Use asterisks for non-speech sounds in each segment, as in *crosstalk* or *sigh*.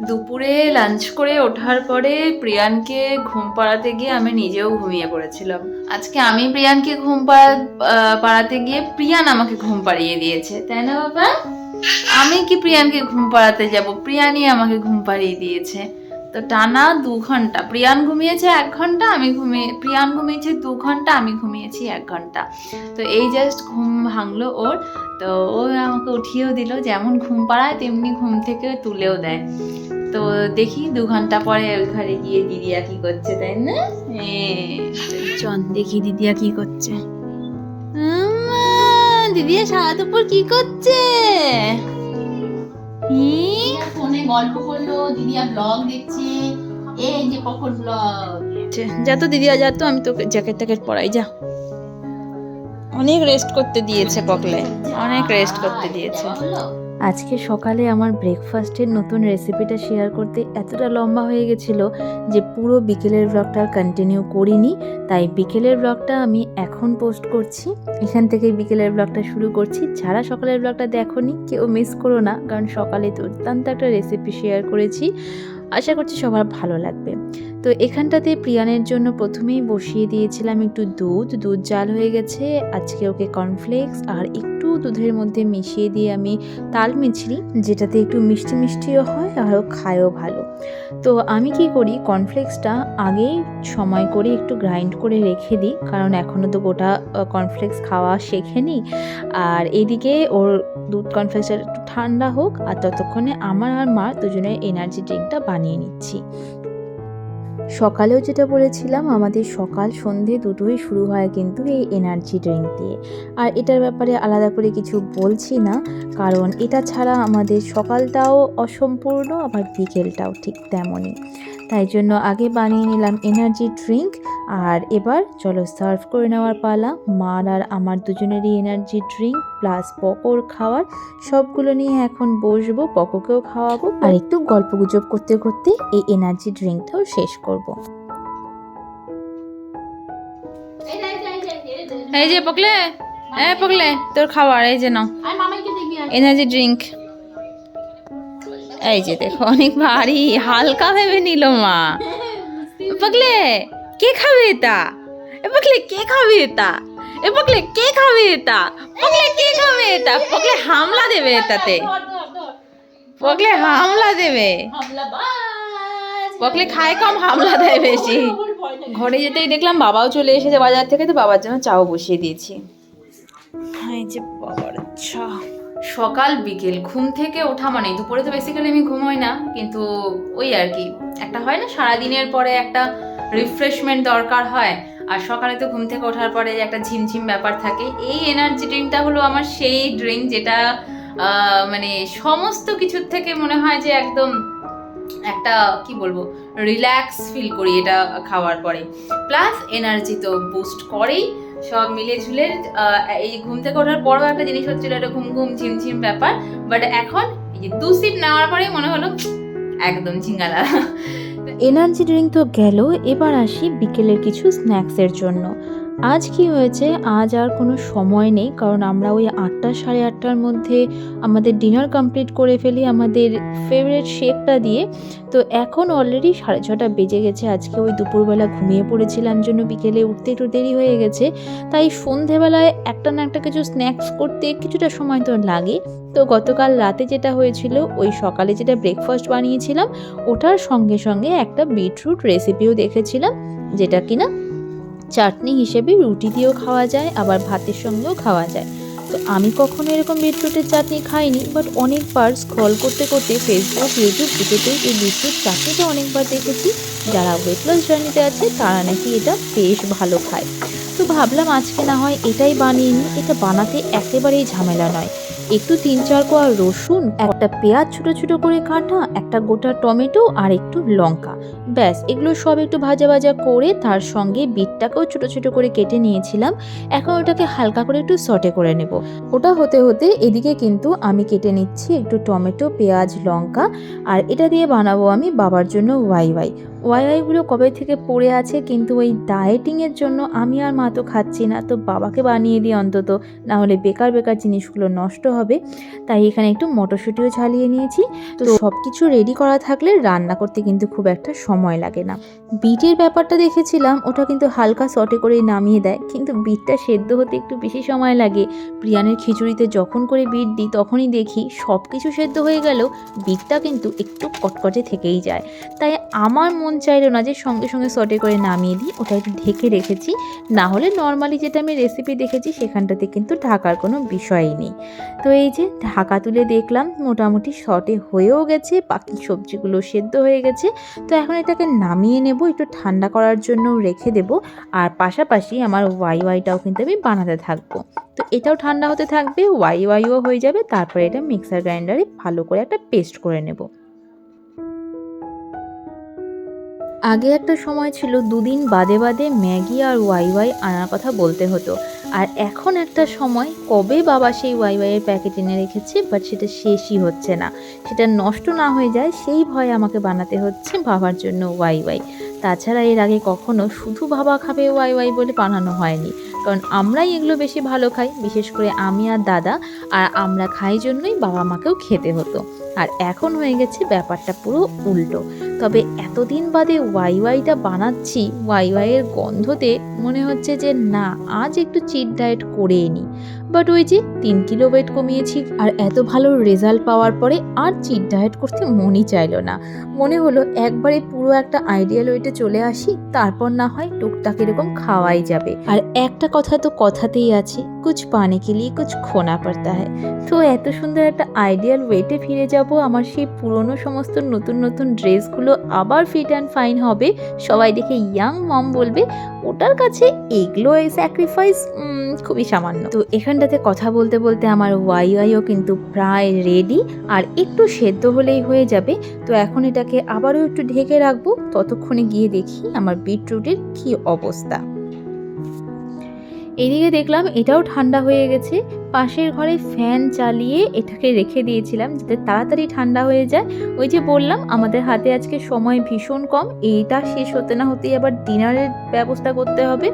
দুপুরে লাঞ্চ করে ওঠার পরে প্রিয়ানকে ঘুম পাড়াতে গিয়ে আমি নিজেও ঘুমিয়ে পড়েছিলাম। আজকে আমি প্রিয়ানকে ঘুম পাড়া পাড়াতে গিয়ে প্রিয়ান আমাকে ঘুম পাড়িয়ে দিয়েছে। তাই না বাবা? আমি কি প্রিয়ানকে ঘুম পাড়াতে যাব? প্রিয়ানই আমাকে ঘুম পাড়িয়ে দিয়েছে। তো টানা দু ঘণ্টা। প্রিয়ান ঘুমিয়েছে এক ঘণ্টা, আমি ঘুমিয়ে, প্রিয়ান ঘুমিয়েছে দু ঘণ্টা, আমি ঘুমিয়েছি এক ঘণ্টা। তো এই জাস্ট ঘুম ভাঙলো ওর। তো ও আমাকে উঠিয়েও দিল, যেমন ঘুম পাড়ায় তেমনি ঘুম থেকে তুলেও দেয়। তো দেখি দু ঘণ্টা পরে ঘরে গিয়ে দিদিয়া কি করছে, তাই না? চন দেখি দিদিয়া কি করছে। দিদিয়া সারা দুপুর কি করছে? হি? গল্প করল দিদিয়া ব্লগ দেখছে। এই যে কখন ব্লগ যা তো দিদিয়া যা তো আমি তোকে জ্যাকেট ট্যাকেট পরাই যা। অনেক রেস্ট করতে দিয়েছে পকলে অনেক রেস্ট করতে দিয়েছে। আজকে সকালে আমার ব্রেকফাস্টের নতুন রেসিপিটা শেয়ার করতে এতটা লম্বা হয়ে গেছিল যে পুরো বিকেলের ব্লগটা কন্টিনিউ করিনি। তাই বিকেলের ব্লগটা আমি এখন পোস্ট করছি। এখান থেকে বিকেলের ব্লগটা শুরু করছি। যারা সকালের ব্লগটা দেখোনি, কেউ মিস করো না, কারণ সকালে দুর্দান্ত একটা রেসিপি শেয়ার করেছি। আশা করছি সবার ভালো লাগবে। তো এখানটাতে প্রিয়ানের জন্য প্রথমেই বসিয়ে দিয়েছিলাম একটু দুধ। দুধ জাল হয়ে গেছে। আজকে ওকে কর্নফ্লেক্স আর একটু দুধের মধ্যে মিশিয়ে দিয়ে আমি তাল মিছরি, যেটাতে একটু মিষ্টি মিষ্টিও হয় আরও খায়ও ভালো। তো আমি কি করি কর্নফ্লেক্সটা আগেই সময় করে একটু গ্রাইন্ড করে রেখে দিই, কারণ এখনও তো গোটা কর্নফ্লেক্স খাওয়া শেখেনি। আর এদিকে ওর দুধ কর্নফ্লেক্সটা একটু ঠান্ডা হোক, আর ততক্ষণে আমার আর মা দুজনের এনার্জি ড্রিঙ্কটা বানিয়ে নিচ্ছি। সকালেও যেটা বলেছিলাম, আমাদের সকাল সন্ধে দুটোই শুরু হয় কিন্তু এই এনার্জি ড্রিঙ্ক দিয়ে। আর এটার ব্যাপারে আলাদা করে কিছু বলছি না, কারণ এটা ছাড়া আমাদের সকালটাও অসম্পূর্ণ, আবার বিকেলটাও ঠিক তেমনই। তাই জন্য আগে বানিয়ে নিলাম এনার্জি ড্রিঙ্ক আর এবার চলো সার্ভ করে নেওয়ার পালা। মার আর আমার দুজনেরই এনার্জি ড্রিঙ্ক প্লাস পকোর খাওয়ার সবগুলো নিয়ে এখন বসবো পকোকেও খাওয়াবো। আর একটু গল্প গুজব করতে করতে এই এনার্জি ড্রিঙ্কটাও শেষ করব। এই যে পকলে হ্যাঁ পকলে তোর খাবার এই যে নাও। এনার্জি ড্রিঙ্ক এই যে দেখো, অনেক ভারী, হালকা ভেবে নিল মা। পাগলে কে খাবে এটা? এ পাগলে কে খাবে এটা? এ পাগলে কে খাবে এটা? পাগলে কে খাবে এটা? পাগলে হামলা দেবে এটাতে। পাগলে হামলা দেবে। পাগলে খায় কম, হামলা দেয় বেশি। ঘরে যেতেই দেখলাম বাবাও চলে এসেছে বাজার থেকে, তো বাবার জন্য চাও বসিয়ে দিয়েছি। এই যে বাবার চা। সকাল, বিকেল, ঘুম থেকে ওঠা মানে দুপুরে তো বেসিক্যালি আমি ঘুমোই না, কিন্তু ওই আর কি। একটা হয় না, সারাদিনের পরে একটা রিফ্রেশমেন্ট দরকার হয়, আর সকালে তো ঘুম থেকে ওঠার পরে একটা ঝিমঝিম ব্যাপার থাকে। এই এনার্জি ড্রিঙ্কটা হলো আমার সেই ড্রিঙ্ক যেটা মানে সমস্ত কিছুর থেকে মনে হয় যে একদম একটা, কি বলব রিল্যাক্স ফিল করি এটা খাওয়ার পরে। প্লাস এনার্জি তো বুস্ট করেই সব মিলে ঝুলে এই ঘুম থেকে ওঠার পরও একটা জিনিস হচ্ছিল একটা ঘুম ঘুম ঝিমঝিম ব্যাপার। বাট এখন এই যে দু সিপ নেওয়ার পরেই মনে হলো, একদম ঝিঙ্গালা। এনার্জি ড্রিঙ্ক তো গেল, এবার আসি বিকেলের কিছু স্ন্যাক্সের জন্য। আজ কি হয়েছে? আজ আর কোনো সময় নেই, কারণ আমরা ওই আটটা সাড়ে আটটার মধ্যে আমাদের ডিনার কমপ্লিট করে ফেলি আমাদের ফেভারিট শেকটা দিয়ে। তো এখন অলরেডি সাড়ে ছটা বেজে গেছে, আজকে ওই দুপুরবেলা ঘুমিয়ে পড়েছিলাম জন্য বিকেলে উঠতে একটু দেরি হয়ে গেছে। তাই সন্ধেবেলায় একটা না একটা কিছু স্ন্যাক্স করতে কিছুটা সময় তো লাগে। তো গতকাল রাতে যেটা হয়েছিল, ওই সকালে যেটা ব্রেকফাস্ট বানিয়েছিলাম, ওটার সঙ্গে সঙ্গে একটা বিটরুট রেসিপিও দেখেছিলাম, যেটা কিনা চাটনি হিসেবে রুটি দিয়েও খাওয়া যায়, আবার ভাতের সঙ্গেও খাওয়া যায়। তো আমি কখনো এরকম বিটরুটের চাটনি খাইনি বাট অনেকবার স্ক্রল করতে করতে ফেসবুক ইউটিউব দুটোতেই এই বিটরুট চাটনিটা অনেকবার দেখেছি। যারা ওয়েট লস জার্নিতে আছে, তারা নাকি এটা বেশ ভালো খায়। তো ভাবলাম আজকে না হয় এটাই বানিয়ে নিই। এটা বানাতে একেবারেই ঝামেলা নয়। একটু তিন চার কোয়া রসুন, একটা পেঁয়াজ ছোট ছোট করে কাটা, একটা গোটা টমেটো আর একটু লঙ্কা। ব্যাস, এগুলো সব একটু ভাজা ভাজা করে তার সঙ্গে বিটটাকেও ছোট ছোট করে কেটে নিয়েছিলাম। এখন ওটাকে হালকা করে একটু সটে করে নেব। ওটা হতে হতে এদিকে কিন্তু আমি কেটে নিচ্ছি একটু টমেটো, পেঁয়াজ, লঙ্কা আর এটা দিয়ে বানাবো আমি বাবার জন্য ওয়াই ওয়াই। ওয়াইওয়াইগুলো কবে থেকে পড়ে আছে কিন্তু ওই ডায়েটিংয়ের জন্য আমি আর মা তো খাচ্ছি না। তো বাবাকে বানিয়ে দিই অন্তত নাহলে বেকার বেকার জিনিসগুলো নষ্ট হবে। তাই এখানে একটু মটরশুঁটিও ঝালিয়ে নিয়েছি। তো সব কিছু রেডি করা থাকলে রান্না করতে কিন্তু খুব একটা সময় লাগে না। বিটের ব্যাপারটা দেখেছিলাম ওটা কিন্তু হালকা সটে করে নামিয়ে দেয়। কিন্তু বিটটা সেদ্ধ হতে একটু বেশি সময় লাগে। প্রিয়ানের খিচুড়িতে যখন করে বিট দিই তখনই দেখি সব কিছু সেদ্ধ হয়ে গেলেও বিটটা কিন্তু একটু কটকটে থেকেই যায়। তাই আমার মন চাইলো না যে সঙ্গে সঙ্গে সটে করে নামিয়ে দিই, ওটা একটু ঢেকে রেখেছি। না হলে নর্মালি যেটা আমি রেসিপি দেখেছি, সেখানটাতে কিন্তু ঢাকার কোনো বিষয়ই নেই। তো এই যে ঢাকা তুলে দেখলাম, মোটামুটি শর্টে হয়েও গেছে, বাকি সবজিগুলো সেদ্ধ হয়ে গেছে। তো এখন এটাকে নামিয়ে নেব, একটু ঠান্ডা করার জন্য রেখে দেব। আর পাশাপাশি আমার ওয়াই ওয়াইটাও কিন্তু আমি বানাতে থাকব। তো এটাও ঠান্ডা হতে থাকবে ওয়াই ওয়াইও হয়ে যাবে, তারপরে এটা মিক্সার গ্রাইন্ডারে ভালো করে একটা পেস্ট করে নেব। আগে একটা সময় ছিল দুদিন বাদে বাদে ম্যাগি আর ওয়াই ওয়াই আনার কথা বলতে হতো। আর এখন একটা সময় কবে বাবা সেই ওয়াই ওয়াইয়ের প্যাকেট এনে রেখেছে বাট সেটা শেষই হচ্ছে না। সেটা নষ্ট না হয়ে যায়, সেই ভয়ে আমাকে বানাতে হচ্ছে বাবার জন্য ওয়াই ওয়াই। তাছাড়া এর আগে কখনো শুধু বাবা খাবে ওয়াই ওয়াই বলে বানানো হয়নি। কারণ আমরাই এগুলো বেশি ভালো খাই, বিশেষ করে আমি আর দাদা, আর আমরা খাই জন্যই বাবা মাকেও খেতে হতো। আর এখন হয়ে গেছে ব্যাপারটা পুরো উল্টো। তবে এতদিন বাদে ওয়াই ওয়াইটা বানাচ্ছি, ওয়াই ওয়াইয়ের গন্ধতে মনে হচ্ছে যে না, আজ একটু চিট ডায়েট করে নিই বাট ওই যে তিন কিলো ওয়েট কমিয়েছি আর এত ভালো রেজাল্ট পাওয়ার পরে আর চিট ডায়েট করতে মনই চাইলো না। মনে হলো একবারে পুরো একটা আইডিয়াল ওয়েটে চলে আসি, তারপর না হয় টুকটাক এরকম খাওয়াই যাবে। আর একটা কথা তো কথাতেই আছে, কুছ পানে কে লিয়ে কুছ খোনা পড়তা হয় তো এত সুন্দর একটা আইডিয়াল ওয়েটে ফিরে যাব, আমার সেই পুরনো সমস্ত নতুন নতুন ড্রেসগুলো আবার ফিট অ্যান্ড ফাইন হবে, সবাই দেখে ইয়াং মম বলবে, ওটার কাছে এগুলো স্যাক্রিফাইস খুবই সামান্য। তো এখানটাতে কথা বলতে বলতে আমার ওয়াই ওয়াইও কিন্তু প্রায় রেডি আর একটু সেদ্ধ হলেই হয়ে যাবে। তো এখন এটাকে আবারও একটু ঢেকে রাখব। ততক্ষণে গিয়ে দেখি আমার বিটরুটের কি অবস্থা। এদিকে দেখলাম এটাও ঠান্ডা হয়ে গেছে। পাশের ঘরে ফ্যান চালিয়ে এটাকে রেখে দিয়েছিলাম যাতে তাড়াতাড়ি ঠান্ডা হয়ে যায়। ওই যে বললাম, আমাদের হাতে আজকে সময় ভীষণ কম। এইটা শেষ হতে না হতেই আবার ডিনারের ব্যবস্থা করতে হবে।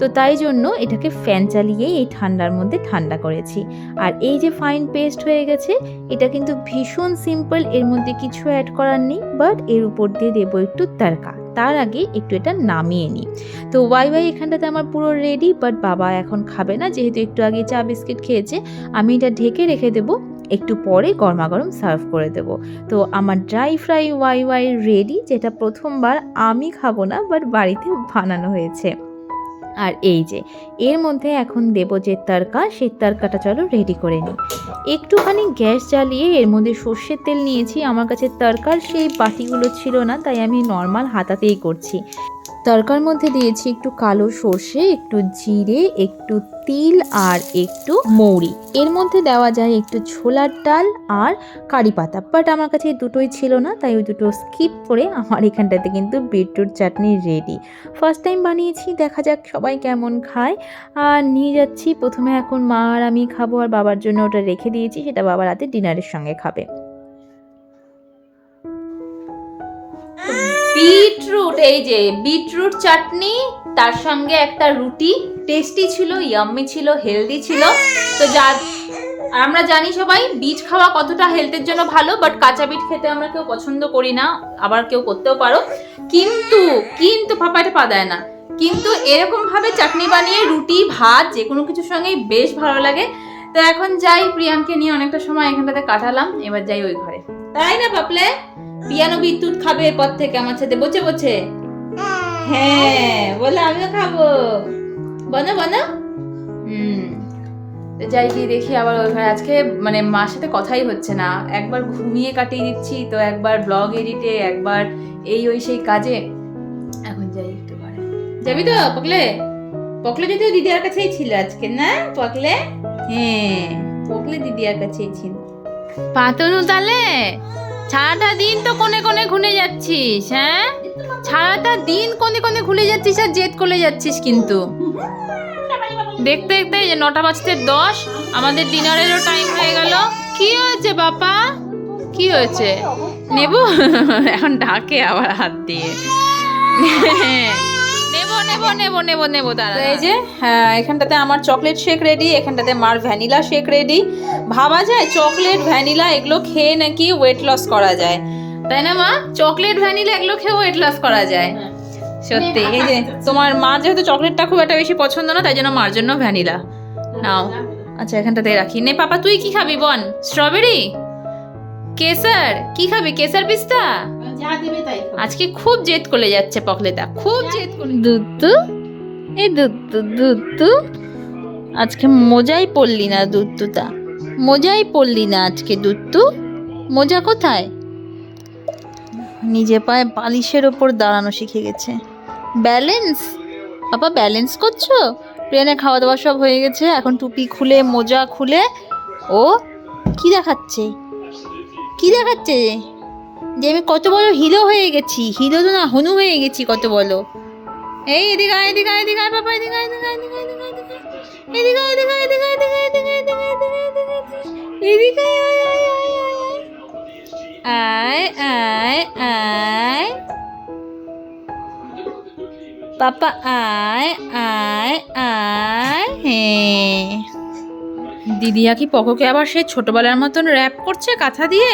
তো তাই জন্য এটাকে ফ্যান চালিয়েই এই ঠান্ডার মধ্যে ঠান্ডা করেছি। আর এই যে ফাইন পেস্ট হয়ে গেছে, এটা কিন্তু ভীষণ সিম্পল এর মধ্যে কিছু অ্যাড করার নেই বাট এর উপর দিয়ে দেবো একটু তারকা তার আগে একটু এটা নামিয়ে নিই। তো ওয়াই ওয়াই এখানটাতে আমার পুরো রেডি বাট বাবা এখন খাবে না, যেহেতু একটু আগে চা বিস্কিট খেয়েছে, আমি এটা ঢেকে রেখে দেবো, একটু পরে গরমাগরম সার্ভ করে দেব। তো আমার dry fry Wai Wai ready যেটা প্রথমবার আমি খাব না বাট বাড়িতে বানানো হয়েছে। আর এই যে, এর মধ্যে এখন দেবো যে তরকা, সেই তরকাটা চলো রেডি করে নিই। একটুখানি গ্যাস জ্বালিয়ে এর মধ্যে সর্ষের তেল নিয়েছি। আমার কাছে তরকার সেই বাটিগুলো ছিল না, তাই আমি নর্মাল হাতাতেই করছি। তরকার মধ্যে দিয়েছি একটু কালো সর্ষে, একটু জিরে, একটু তিল আর একটু মৌরি। এর মধ্যে দেওয়া যায় একটু ছোলার ডাল আর কারি পাতা। বাট আমার কাছে দুটোই ছিল না, তাই ওই দুটো স্কিপ করে আমার এখানটাতে কিন্তু beetroot chutney ready first time বানিয়েছি, দেখা যাক সবাই কেমন খায়। আর নিয়ে যাচ্ছি, প্রথমে এখন মা আর আমি খাব, আর বাবার জন্য ওটা রেখে দিয়েছি, সেটা বাবার রাতে ডিনারের সঙ্গে খাবে। বিটরুট, এই যে বিটরুট চাটনি, তার সঙ্গে একটা রুটি টেস্টি ছিল ইয়াম্মি ছিল হেলদি ছিল। তো যা আর আমরা জানি সবাই, বিট খাওয়া কতটা হেলথের জন্য ভালো বাট কাঁচা বিট খেতে আমরা কেউ পছন্দ করি না, আবার কেউ করতেও পারো। কিন্তু কিন্তু পাপা এটা পা দেয় না। কিন্তু এরকমভাবে চাটনি বানিয়ে রুটি, ভাত যে কোনো কিছুর সঙ্গেই বেশ ভালো লাগে। তো এখন যাই প্রিয়াঙ্কে নিয়ে অনেকটা সময় এখানটাতে কাটালাম, এবার যাই ওই ঘরে। তাই না পাপলে? পিয়ানো বিদ্যুৎ খাবে এরপর থেকে আমার সাথে বসে বসে হ্যাঁ বলে আমিও খাব। বলো হুম। যাই গিয়ে দেখি আবার ওই ঘরে আজকে মানে মার সাথে কথাই হচ্ছে না। একবার ঘুমিয়ে কাটিয়ে দিচ্ছি তো একবার ব্লগ এডিটে একবার এই ওই সেই কাজে। এখন যাই একটু ঘরে। যাবি তো পকলে? পকলে যদি দিদিয়ার কাছেই ছিল আজকে না? পকলে? হ্যাঁ পকলে দিদিয়ার কাছেই ছিল। পাতনু তালে, সারাটা দিন তো কোনে কোনে ঘুরে যাচ্ছিস হ্যাঁ? সারাটা দিন কোনে কোনে ঘুরে যাচ্ছিস আর জেদ করে যাচ্ছিস কিন্তু। দেখতে দেখতে যে নটা বাজতে দশ, আমাদের ডিনারেরও টাইম হয়ে গেল। কি হয়েছে বাপা? কি হয়েছে? নেব? *laughs* এখন ডাকে আবার হাত দিয়ে। নেব নেব নেব নেব নেব দাঁড়া এই যে হ্যাঁ এখানটাতে আমার চকলেট শেক রেডি এখানটাতে মার ভ্যানিলা শেক রেডি ভাবা যায় চকলেট ভ্যানিলা এগুলো খেয়ে নাকি ওয়েট লস করা যায়। তাই না মা? চকলেট ভ্যানিলা এগুলো খেয়ে ওয়েট লস করা যায়। সত্যি এই যে তোমার মা যেহেতু চকলেটটা খুব একটা বেশি পছন্দ না তাই জন্য মার জন্য ভ্যানিলা নাও। আচ্ছা এখানটাতে রাখি। নে পাপা তুই কি খাবি বল? স্ট্রবেরি কেসার? কি খাবি কেসার পিস্তা? যা দেবে তাই আজকে খুব জেদ করে যাচ্ছে পকলেতা খুব জেদ করে। দুধু এই দুধু দুধু আজকে মজাই পড়লি না দুধুটা মজাই পড়লি না আজকে দুধু মজা কোথায়? নিজে পায়ে বালিশের ওপর দাঁড়ানো শিখে গেছে। ব্যালেন্স? বাবা ব্যালেন্স করছ? ট্রেনে খাওয়া দাওয়া সব হয়ে গেছে এখন টুপি খুলে মোজা খুলে। ও কি দেখাচ্ছে? কি দেখাচ্ছে? যে আমি কত বড় হিরো হয়ে গেছি হিরো তো না হনু হয়ে গেছি কত বলো এই এদিকে আয় এদিকে আয় এদিকে আয় বাবা এদিকে আয় এদিকে আয় এদিকে আয় এদিকে আয় এদিকে আয় এদিকে আয় এদিকে আয় এদিকে আয় এদিকে আয় এদিকে আয় আয় আয় আয় পাপা আয় আয় আয় হ্যাঁ দিদিয়া কি পকোকে আবার সেই ছোটবেলার মতন র্যাপ করছে কাঁথা দিয়ে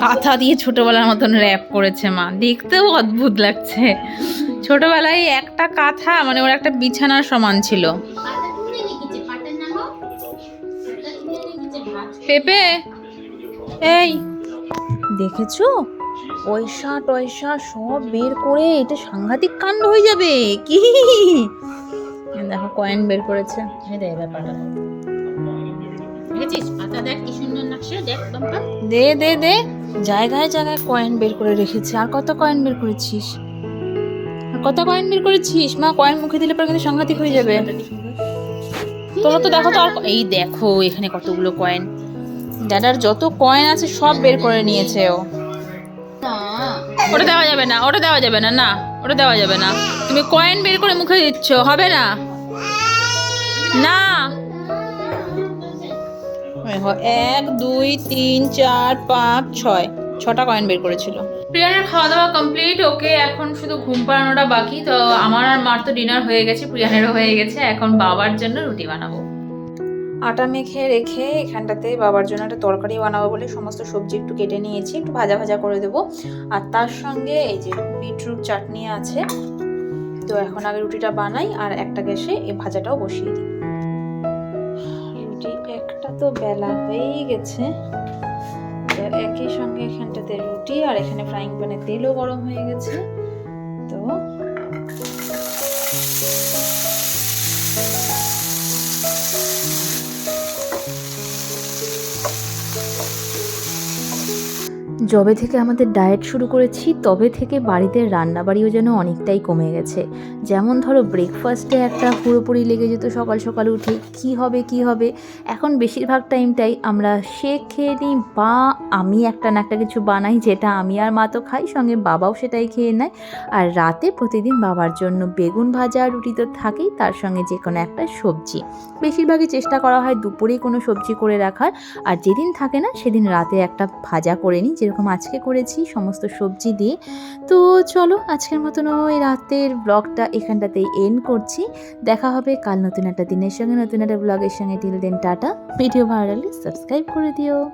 কাঁথা দিয়ে ছোটবেলার মতন র্যাপ করেছে মা। দেখতেও অদ্ভুত লাগছে। ছোটবেলায় একটা কাঁথা মানে ওর একটা বিছানার সমান ছিল। পেপে, এই। দেখেছ? পয়সা টয়সা সব বের করে এটা সাংঘাতিক কাণ্ড হয়ে যাবে। কি? দেখো কয়েন বের করেছে। দেখ ব্যাপারটা। দেখেছিস? পাতা দেখ কি সুন্দর নকশা, দেখ বাম্পা দে দে দে। জায়গায় জায়গায় কয়েন বের করে রেখেছি। আর কত কয়েন বের করেছিস? আর কত কয়েন বের করেছিস? মা কয়েন মুখে দিলে পরে কিন্তু সাংঘাতিক হয়ে যাবে। তোমরা তো দেখো তো আর এই দেখো, এখানে কতগুলো কয়েন দাদার যত কয়েন আছে সব বের করে নিয়েছে ও। ওটা দেওয়া যাবে না, ওটা দেওয়া যাবে না না, ওটা দেওয়া যাবে না। তুমি কয়েন বের করে মুখে দিচ্ছ, হবে না? না এক দুই তিন চার পাঁচ ছয়। ছটা কয়েন বের করেছিল। প্রিয়ানের খাওয়া দাওয়া কমপ্লিট ওকে এখন শুধু ঘুম পাড়ানোটা বাকি। তো আমার আর মার তো ডিনার হয়ে গেছে প্রিয়ানেরও হয়ে গেছে। এখন বাবার জন্য রুটি বানাবো। আটা মেখে রেখে এখানটাতে বাবার জন্য একটা তরকারি বানাবো বলে সমস্ত সবজি একটু কেটে নিয়েছি একটু ভাজা ভাজা করে দেবো। আর তার সঙ্গে এই যে বিটরুট চাটনি আছে তো এখন আগে রুটিটা বানাই আর একটা গ্যাসে এই ভাজাটাও বসিয়ে দিই। তো বেলা হয়েই গেছে। তো একই সঙ্গে এখানটাতে রুটি আর এখানে ফ্রাইং প্যানে তেলও গরম হয়ে গেছে। তো যবে থেকে আমাদের ডায়েট শুরু করেছি, তবে থেকে বাড়িতে রান্নাবাড়িও যেন অনেকটাই কমে গেছে। যেমন ধরো ব্রেকফাস্টে একটা পুরোপুরি লেগে যেত সকাল সকাল উঠে, কি হবে কি হবে? এখন বেশিরভাগ টাইমটাই আমরা শেক খেয়ে নিই, বা আমি একটা না একটা কিছু বানাই যেটা আমি আর মা তো খাই, সঙ্গে বাবাও সেটাই খেয়ে নেয়। আর রাতে প্রতিদিন বাবার জন্য বেগুন ভাজা রুটি তো থাকেই, তার সঙ্গে যে কোনো একটা সবজি। বেশিরভাগই চেষ্টা করা হয় দুপুরেই কোনো সবজি করে রাখার, আর যেদিন থাকে না সেদিন রাতে একটা ভাজা করে নিই, যেরকম আজকে করেছি, সমস্ত সবজি দিয়ে। তো চলো, আজকের মতন ওই রাতের ব্লগটা এখানটাতেই এন্ড করছি। দেখা হবে কাল নতুন একটা দিনের সঙ্গে, নতুন একটা ব্লগের সঙ্গে। Till then tata. ভিডিও লাগলে সাবস্ক্রাইব করে দিও।